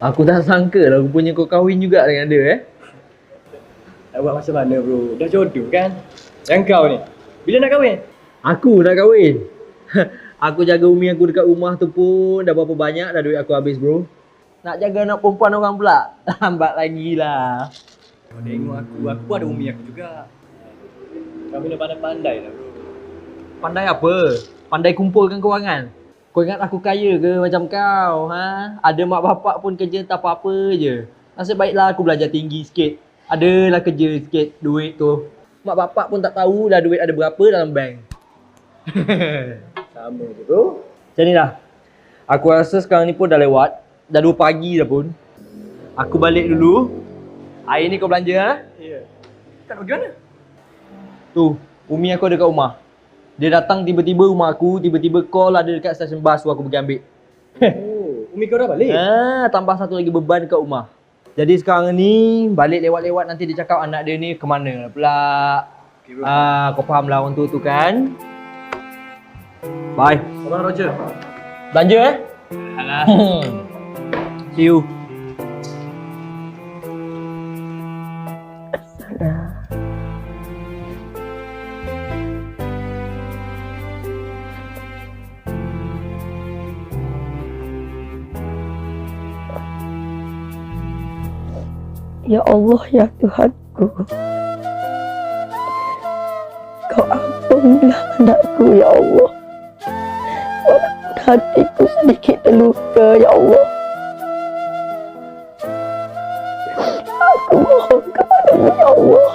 Aku tak sangka lah rupanya kau kahwin juga dengan dia eh. Nak buat macam mana bro? Dah jodoh kan? Yang kau ni. Bila nak kahwin? Aku nak kahwin. aku jaga umi aku dekat rumah tu pun dah berapa banyak dah duit aku habis bro. Nak jaga anak perempuan orang pula. Lambat lagi lah. Kau tengok aku, aku ada umi aku juga. Kau kena pandai-pandai lah bro. Pandai apa? Pandai kumpulkan kewangan. Kau ingat aku kaya ke macam kau? Ha? Ada mak bapak pun kerja tak apa-apa je. Nasib baiklah aku belajar tinggi sikit. Adalah kerja sikit duit tu. Mak bapak pun tak tahu dah duit ada berapa dalam bank. Sama je bro. Macam ni lah. Aku rasa sekarang ni pun dah lewat. Dah 2 pagi dah pun. Aku balik dulu. Hari ni kau belanja ha? Ya. Tak nak pergi mana? Tu, Umi aku ada kat rumah. Dia datang tiba-tiba rumah aku, tiba-tiba call ada dekat stesen bas aku pergi ambil. Oh, umi kau dah balik? Ah, tambah satu lagi beban kat rumah. Jadi sekarang ni balik lewat-lewat nanti dia cakap anak dia ni ke mana pula. Okay. Ah, kau faham lah orang tu tu kan? Bye. Abang Roger. Belanja eh? Alah. See you. Ya Allah ya Tuhanku. Kau ampunlah anakku ya Allah. Walaupun hatiku sedikit terluka ya Allah. Aku mohon kepadamu ya Allah.